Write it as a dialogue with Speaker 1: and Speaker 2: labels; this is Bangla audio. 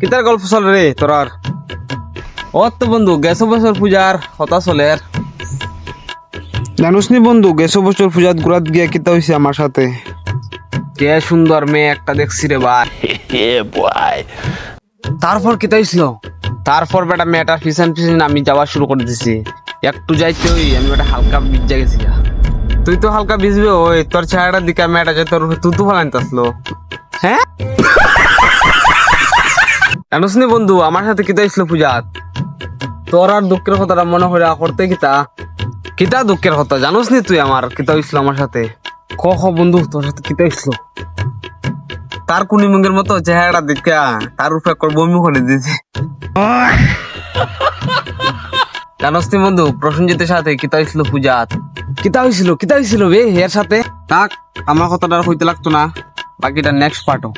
Speaker 1: কিতার গল্প চলে রে তোরার ও তো বন্ধু গেছো বছর পূজার হতা চলে
Speaker 2: জানুস নি বন্ধু গেছো বছর পূজাত গুড়াত গিয়া কিতা হইছে আমার সাথে?
Speaker 1: কে সুন্দর মেয়ে একটা দেখছি রে ভাই। তারপর কি তাইছিল তারপর বেটা মেয়েটার পিছন পিছন আমি যাওয়া শুরু করে দিছি। একটু যাইতে ওই আমি বেটা হালকা ভিজা গেছি তুই তো হালকা ভিজবে ওই তোর চেহারার দিকে মেয়েটা যে তোর তুই তো ভালো আসলো। জানোস বন্ধু আমার সাথে কিতা ছিল পূজাত তোর আর দুঃখের কথাটা মনে করে করতে কিতা? কিতা দুঃখের কথা? জানোস নি তুই আমার কিতা হইছিল আমার সাথে? ক, খ, বন্ধু তোর সাথে কিতা হইছিল তার কুনি মতো চেহারাটা দেখা তার উপরে একবার বমি করে দিয়েছে জানোস নি বন্ধু প্রসেনজিতের সাথে কিতা হয়েছিল পূজাত। কিতা হয়েছিল কিতা হয়েছিল বে এর সাথে? থাক আমার কথাটা আর হইতে লাগতো না। বাকিটা নেক্সট পার্টও